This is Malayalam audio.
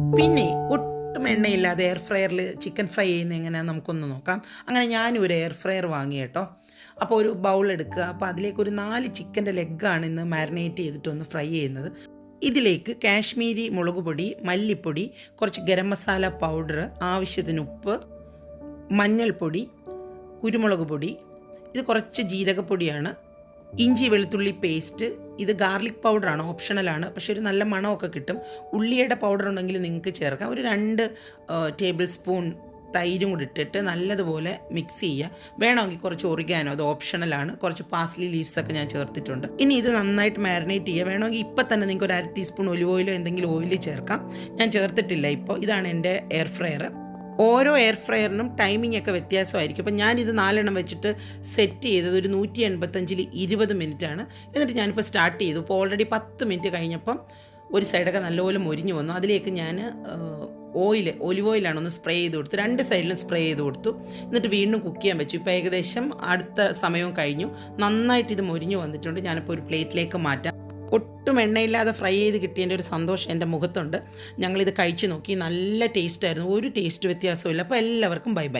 പിന്നെ ഒട്ടും എണ്ണയില്ലാതെ എയർ ഫ്രയറിൽ ചിക്കൻ ഫ്രൈ ചെയ്യുന്ന എങ്ങനെയാണെന്ന് നമുക്കൊന്ന് നോക്കാം. അങ്ങനെ ഞാനും ഒരു എയർ ഫ്രയർ വാങ്ങി കേട്ടോ. അപ്പോൾ ഒരു ബൗൾ എടുക്കുക. അപ്പോൾ അതിലേക്ക് ഒരു നാല് ചിക്കന്റെ ലെഗാണ് ഇന്ന് മാരിനേറ്റ് ചെയ്തിട്ടൊന്ന് ഫ്രൈ ചെയ്യുന്നത്. ഇതിലേക്ക് കാശ്മീരി മുളക് പൊടി മല്ലിപ്പൊടി കുറച്ച് ഗരം മസാല പൗഡർ ആവശ്യത്തിന് ഉപ്പ് മഞ്ഞൾപ്പൊടി കുരുമുളക് പൊടി. ഇത് കുറച്ച് ജീരകപ്പൊടിയാണ്. ഇഞ്ചി വെളുത്തുള്ളി പേസ്റ്റ്. ഇത് ഗാർലിക് പൗഡറാണ് ഓപ്ഷണലാണ് പക്ഷേ ഒരു നല്ല മണമൊക്കെ കിട്ടും. ഉള്ളിയുടെ പൗഡർ ഉണ്ടെങ്കിൽ നിങ്ങൾക്ക് ചേർക്കാം. ഒരു രണ്ട് ടേബിൾ സ്പൂൺ തൈരും കൂടി ഇട്ടിട്ട് നല്ലതുപോലെ മിക്സ് ചെയ്യുക. വേണമെങ്കിൽ കുറച്ച് ഒറിഗാനോ അത് ഓപ്ഷണലാണ് കുറച്ച് പാസ്ലി ലീവ്സ് ഒക്കെ ഞാൻ ചേർത്തിട്ടുണ്ട്. ഇനി ഇത് നന്നായിട്ട് മാരിനേറ്റ് ചെയ്യുക. വേണമെങ്കിൽ ഇപ്പം തന്നെ നിങ്ങൾക്ക് ഒരു അര ടീസ്പൂൺ ഒലിവ് ഓയിലോ എന്തെങ്കിലും ഓയിൽ ചേർക്കാം. ഞാൻ ചേർത്തിട്ടില്ല ഇപ്പോൾ. ഇതാണ് എന്റെ എയർ ഫ്രയർ ഓരോ എയർ ഫ്രയറിനും ടൈമിംഗ് ഒക്കെ വ്യത്യാസമായിരിക്കും. അപ്പം ഞാനിത് നാലെണ്ണം വെച്ചിട്ട് സെറ്റ് ചെയ്തത് ഒരു നൂറ്റി എൺപത്തഞ്ചിൽ ഇരുപത് ആണ് എന്നിട്ട് ഞാനിപ്പോൾ സ്റ്റാർട്ട് ചെയ്തു. ഇപ്പോൾ ഓൾറെഡി പത്ത് മിനിറ്റ് കഴിഞ്ഞപ്പം ഒരു സൈഡൊക്കെ നല്ലപോലെ മൊരിഞ്ഞു വന്നു. അതിലേക്ക് ഞാൻ ഓയിൽ ഒലിവ് ഓയിലാണ് ഒന്ന് സ്പ്രേ ചെയ്ത് കൊടുത്തു. രണ്ട് സൈഡിലും സ്പ്രേ ചെയ്ത് കൊടുത്തു. എന്നിട്ട് വീണ്ടും കുക്ക് ചെയ്യാൻ വെച്ചു. ഇപ്പോൾ ഏകദേശം അടുത്ത സമയവും കഴിഞ്ഞു. നന്നായിട്ട് ഇത് മൊരിഞ്ഞു വന്നിട്ടുണ്ട്. ഞാനിപ്പോൾ ഒരു പ്ലേറ്റിലേക്ക് മാറ്റാം. ഒട്ടും എണ്ണയില്ലാതെ ഫ്രൈ ചെയ്ത് കിട്ടിയതിന്റെ ഒരു സന്തോഷം എന്റെ മുഖത്തുണ്ട്. ഞങ്ങളിത് കഴിച്ച് നോക്കി. നല്ല ടേസ്റ്റായിരുന്നു ഒരു ടേസ്റ്റ് വ്യത്യാസമില്ല അപ്പോൾ എല്ലാവർക്കും ബൈ ബൈ